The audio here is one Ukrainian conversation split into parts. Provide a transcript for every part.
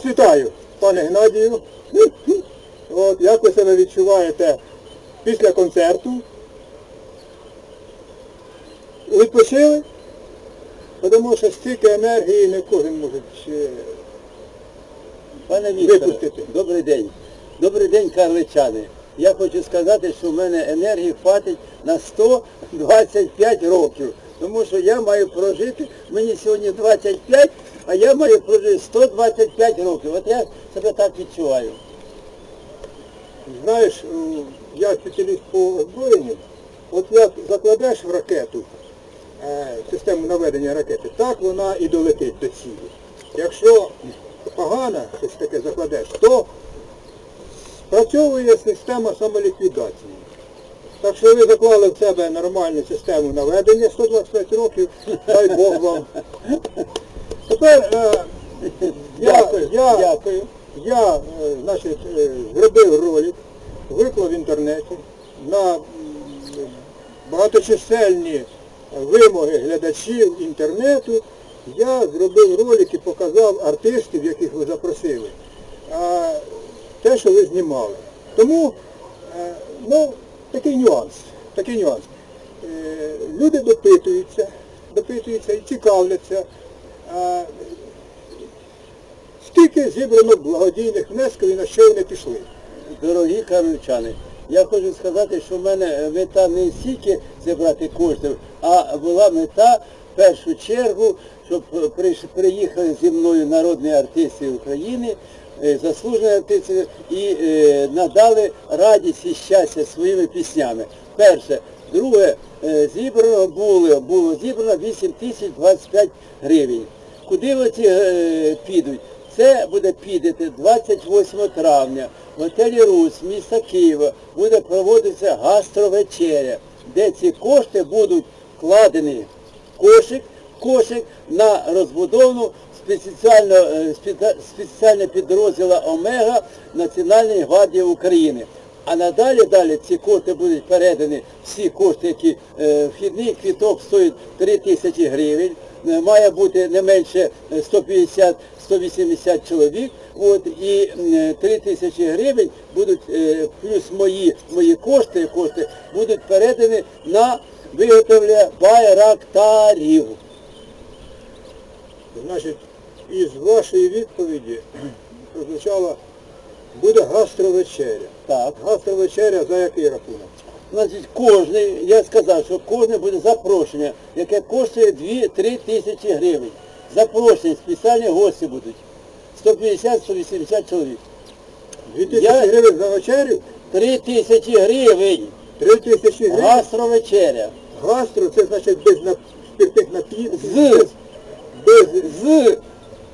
вас вітаю, пане Геннадію. От, як ви себе відчуваєте після концерту? Відпочили? Тому що стільки енергії не кожен може Пане Вікторе, Випустити. добрий день. Добрий день, карличани. Я хочу сказати, що в мене енергії хватить на 125 років. Тому що я маю прожити, мені сьогодні 25, а я маю прожити 125 років. От я себе так відчуваю. Знаєш, я спеціаліст по озброєнню, от як закладеш в ракету, е, систему наведення ракети, так вона і долетить до цілі. Якщо погано щось таке закладеш, то спрацьовує система самоліквідації. Так що ви заклали в себе нормальну систему наведення 125 років, дай Бог вам. Тепер е, я, я, дякую. я е, значить, е, зробив ролик, виклав в інтернеті на м, багаточисельні вимоги глядачів інтернету. Я зробив ролик і показав артистів, яких ви запросили, а, те, що ви знімали. Тому, е, ну, такий нюанс. Такий нюанс. Е, Люди допитуються, допитуються і цікавляться. А, Скільки зібрано благодійних внесків і на що вони пішли? Дорогі карличани, я хочу сказати, що в мене мета не стільки зібрати коштів, а була мета в першу чергу, щоб приїхали зі мною народні артисти України, е, заслужені артисти і е, надали радість і щастя своїми піснями. Перше. Друге, е, зібрано було, було зібрано 8 тисяч 25 гривень. Куди оці е, підуть? Це буде підати 28 травня в готелі Русь міста Києва буде проводитися гастровечеря, де ці кошти будуть вкладені кошик, кошик на розбудову е, спеціального підрозділу Омега Національної гвардії України. А надалі далі ці кошти будуть передані, всі кошти, які е, вхідний квіток стоїть 3 тисячі гривень, е, має бути не менше е, 150-180 чоловік, от, і 3 тисячі гривень будуть, е, плюс мої, мої кошти, кошти будуть передані на виготовлення байрактарів. Значить, із вашої відповіді прозвучало, буде гастровечеря. Так. Гастровечеря за який рахунок? Значить, кожний, я сказав, що кожне буде запрошення, яке коштує 2-3 тисячі гривень. Запрошення, спеціальні гості будуть. 150-180 чоловік. Дві тисячі Я- гривень за вечерю? 3 тисячі гривень. Три тисячі гривень? Гастровечеря. Гастро, це значить без нап... спиртних напів. З. Без З.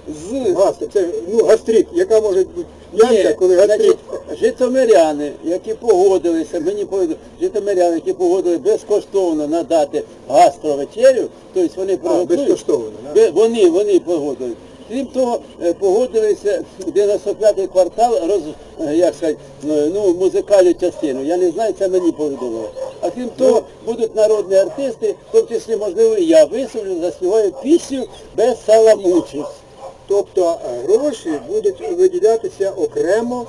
З. гастро. Це ну, гастрит. Яка може бути янка, коли гастрит? значить, житомиряни, які погодилися, мені повідомили, житомиряни, які погодили безкоштовно надати гастровечерю, тобто вони приготують. безкоштовно, да? Бе- Вони, вони погодили. Крім того, е, погодилися 95-й квартал, роз, е, як сказати, е, ну, музикальну частину. Я не знаю, це мені повідомили. А крім того, будуть народні артисти, в тому числі, можливо, і я висловлю, заспіваю пісню без саламучих. Тобто е, гроші будуть виділятися окремо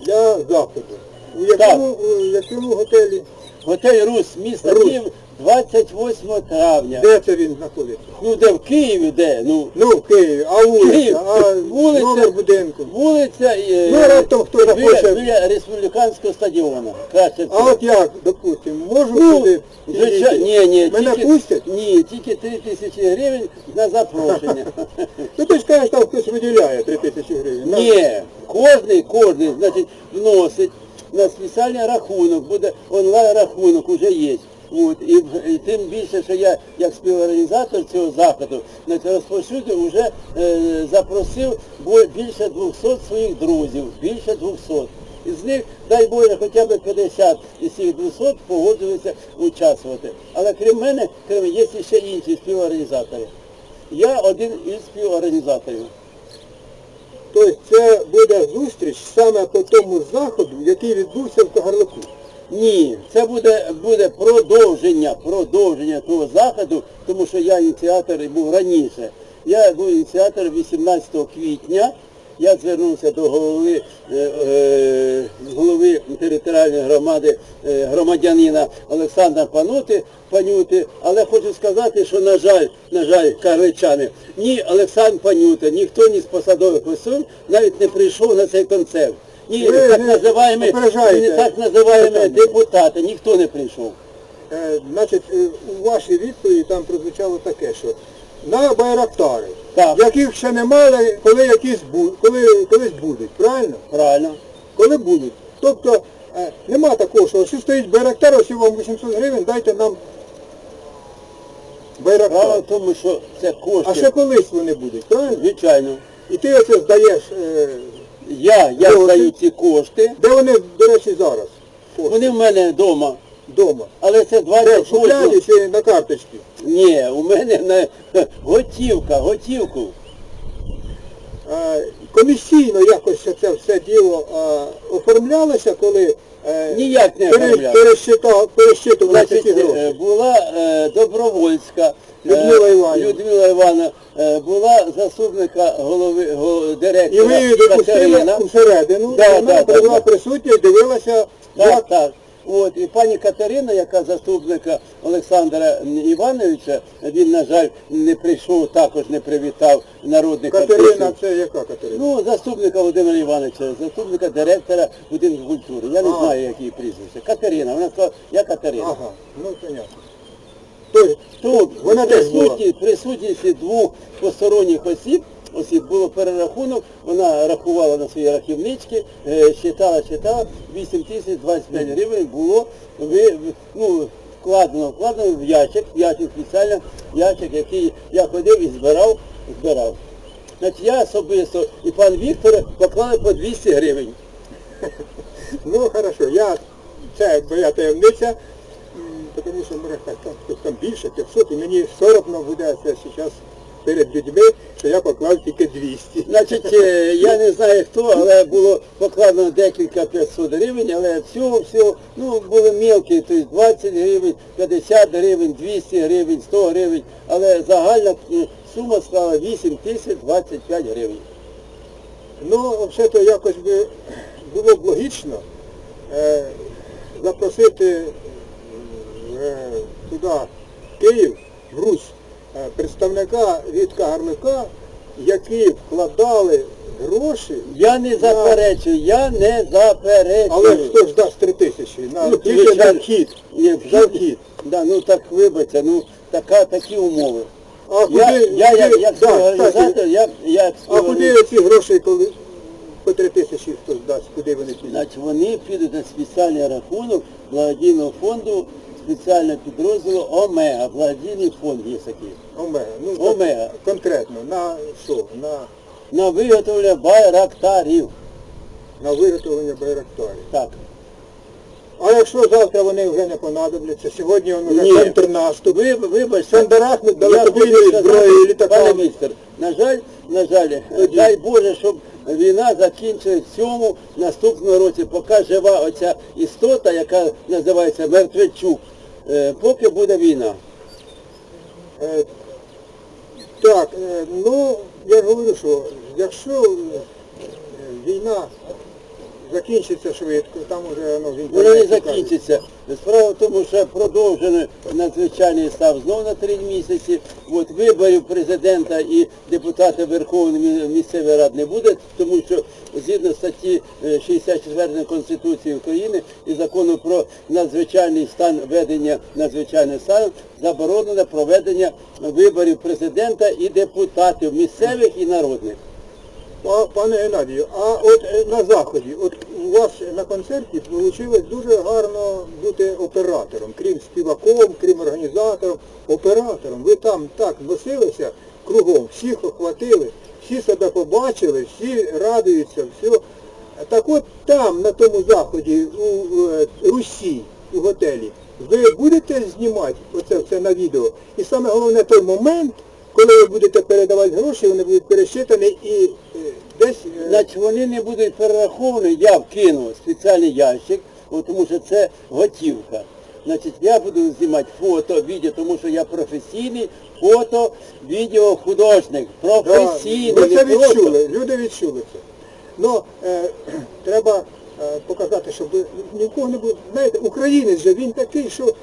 для заходу. У якому, у якому готелі? Готель Рус, місто Київ, 28 травня. Де це він знаходиться? Ну де в Києві, де? Ну, Ну, в Києві, а вулиця, а вулиця, номер будинку. вулиця е, Ну, раптом хто біля, захоче. біля республіканського стадіону. Краще А всього. от як, допустимо, можу Ну, туди? звичайно, ні, ні, Мене тільки, пустять? Ні, тільки 3 тисячі гривень на запрошення. Ну ти ж кажеш, там хтось виділяє 3 тисячі гривень. На- Ні, кожний, кожний, значить, вносить на спеціальний рахунок, буде онлайн-рахунок, уже є. От, і, і тим більше, що я як співорганізатор цього заходу на це розпочути вже е, запросив більше 200 своїх друзів, більше 200. Із них, дай Боже, хоча б 50 із цих 200 погодилися участвувати. Але крім мене, крім є ще інші співорганізатори. Я один із співорганізаторів. Тобто це буде зустріч саме по тому заходу, який відбувся в Кагарлику. Ні, це буде, буде продовження, продовження того заходу, тому що я ініціатор був раніше. Я був ініціатор 18 квітня я звернувся до голови, е, е, голови територіальної громади е, громадянина Олександра Панути, Панюти, але хочу сказати, що на жаль, на жаль, карличани, ні Олександр Панюта, ніхто ні з посадових осіб навіть не прийшов на цей концерт. Ви так називаємо, так називаємо депутати, ніхто не прийшов. Е, Значить, е, у вашій відповіді там прозвучало таке, що на байрактари, Так. яких ще не мали, коли якісь бу- коли, колись будуть, правильно? Правильно. Коли будуть. Тобто е, нема такого, що ось стоїть байрактар, ось вам 800 гривень, дайте нам байрактар. тому, що це кошти. А ще колись вони будуть, правильно? Звичайно. І ти оце здаєш, е, Я, я даю здаю ці кошти. де вони, до речі, зараз? Кошти. Вони в мене вдома. Дома. Але це Де, в 20 шухляді коштів. чи на карточці? Ні, у мене на готівка, готівку. Е, комісійно якось це все діло е, оформлялося, коли Ніяк не оформлялося. пересчитували Значить, ці гроші. е, була е, Добровольська е, Людмила Іванівна. Людмила Івановна, е, була заступника голови го- І директора ви її допустили Катерина. усередину, Да, вона да, була да. присутня і дивилася, Так, як так. От, і пані Катерина, яка заступника Олександра Івановича, він, на жаль, не прийшов, також не привітав народних Катерина, артистів. це яка Катерина? Ну, заступника Володимира Івановича, заступника директора будинку культури. Я не А. знаю, які її прізвище. Катерина, вона сказала, я Катерина. Ага, ну понятно. Тобто, Тут вона теж була. присутні, присутністі двох посторонніх осіб, осіб було перерахунок, вона рахувала на свої рахівнички, е, считала, считала, 8 тисяч 25 гривень було ну, вкладено, вкладено в ящик, ящик спеціально, ящик, який я ходив і збирав, збирав. Значить, я особисто і пан Віктор поклали по 200 гривень. Ну хорошо, я, це моя таємниця, тому що там, там більше, 500, і мені соромно буде це зараз перед людьми, що я поклав тільки 200. Значить, е, я не знаю хто, але було покладено декілька 500 гривень, але всього, всього, ну, були мілкі, тобто 20 гривень, 50 гривень, 200 гривень, 100 гривень, але загальна е, сума склала 8 тисяч 25 гривень. Ну, взагалі-то якось би було б логічно е, запросити е, туди, Київ, Русь, представника від Кагарлика, які вкладали гроші, Я не заперечую, я не заперечую. але хто ж дасть три тисячі? На, Ну, тільки на вхід. Є За вхід. Да, ну так вибачте, ну така, такі умови. А куди, Я, я, куди- як да, організатор, кстати, я, я як а куди ці гроші, коли по три тисячі хтось дасть, куди вони підуть? Значить, вони підуть на спеціальний рахунок благодійного фонду спеціального підрозділу Омега. Благодійний фонд є такий. Омега. Ну, Омега. Конкретно, на що? На, На виготовлення байрактарів. на виготовлення байрактарів. Так. А якщо завтра вони вже не понадобляться, сьогодні він вже Ні. контрнаступ. Ви, вибачте, сказати, зброєю, літаками. Пане містер, на жаль, на жаль, дай Боже, щоб війна закінчилась в цьому наступному році, поки жива оця істота, яка називається Мертвечук, поки буде війна. Е, Так, е, ну, я ж говорю, що якщо е, війна закінчиться швидко, там уже ну, в Воно не закінчиться. Справа в тому, що продовжено надзвичайний став знов на три місяці. От виборів президента і депутата Верховної мі- місцевої ради не буде, тому що згідно статті е, 64 Конституції України і закону про надзвичайний стан ведення надзвичайного стану заборонено проведення виборів президента і депутатів місцевих і народних. Па- Пане Геннадію, а от е, на заході, от у вас на концерті вийшло дуже гарно бути оператором, крім співаком, крім організатором, оператором. Ви там так носилися кругом, всіх охватили, всі себе побачили, всі радуються, все. Так от там, на тому заході, у е, Русі, у готелі, ви будете знімати оце все на відео. І саме головне той момент, коли ви будете передавати гроші, вони будуть пересчитані і е, десь Значить, вони не будуть перераховані, я вкину спеціальний ящик, тому що це готівка. Значить, я буду знімати фото, відео, тому що я професійний фото, відео художник. Професійний. Да, ви це відчули, люди відчули це. Ну, е, треба е, показати, щоб ні в кого не було. Знаєте, українець же, він такий, що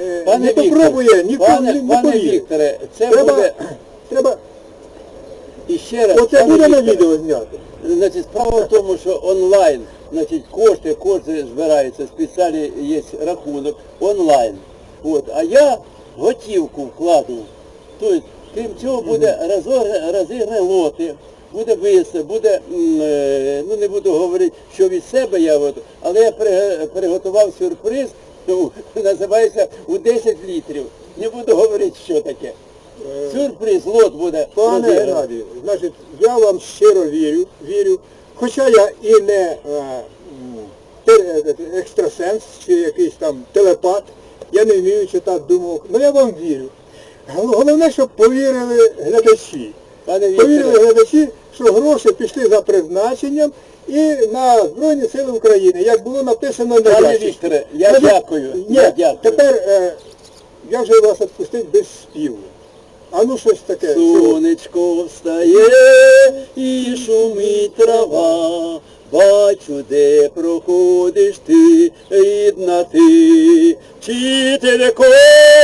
е, Пане не попробує, пане, не, не пане повірить. Вікторе, це треба, буде треба, і ще раз. оце буде на відео зняти. Значить, справа в тому, що онлайн, значить, кошти, кошти збираються, спеціальний є рахунок онлайн. От, а я готівку вкладу. Тобто, крім цього, буде розіграні лоти, буде висе, буде, е, ну не буду говорити, що від себе я, от, але я приготував сюрприз, називається у 10 літрів. Не буду говорити, що таке. Сюрприз, лот буде. Пане. Геннадію, значить, я вам щиро вірю, вірю, хоча я і не е, м, е, екстрасенс чи якийсь там телепат, я не вмію читати думок, але я вам вірю. Головне, щоб повірили глядачі. Пане Повірили глядачі, що гроші пішли за призначенням і на Збройні Сили України, як було написано на Пане. Вікторе, я дякую, Ні, я дякую. тепер е, я вже вас відпустив без співу. А ну щось таке. Сонечко встає і шумить трава, бачу, де проходиш ти, рідна ти, вчителько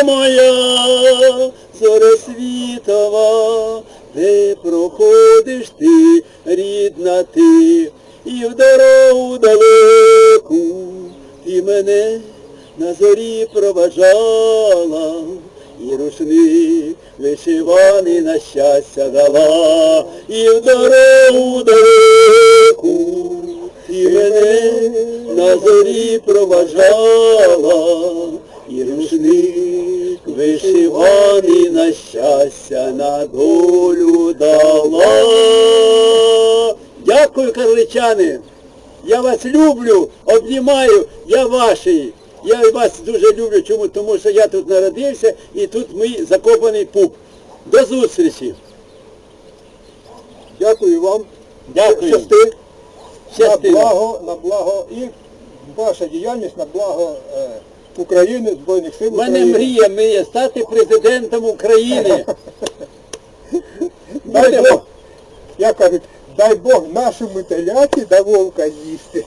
моя, зоря світова, де проходиш ти, рідна ти, і в дорогу далеку ти мене на зорі проважала, і рушник вишиваний на щастя дала, і в дорогу далеку ти мене на зорі проважала, і рушник вишиваний на щастя на долю дала. Дякую, карличани! Я вас люблю, обнімаю, я ваший. Я вас дуже люблю. Чому? Тому що я тут народився і тут мій закопаний пуп. До зустрічі. Дякую вам. Дякую. Щасти. На благо, на благо і ваша діяльність на благо е, України, Збройних сил У мене України. мрія мрія стати президентом України. Дай Бог, як кажуть, дай Бог нашому теляті да вовка їсти.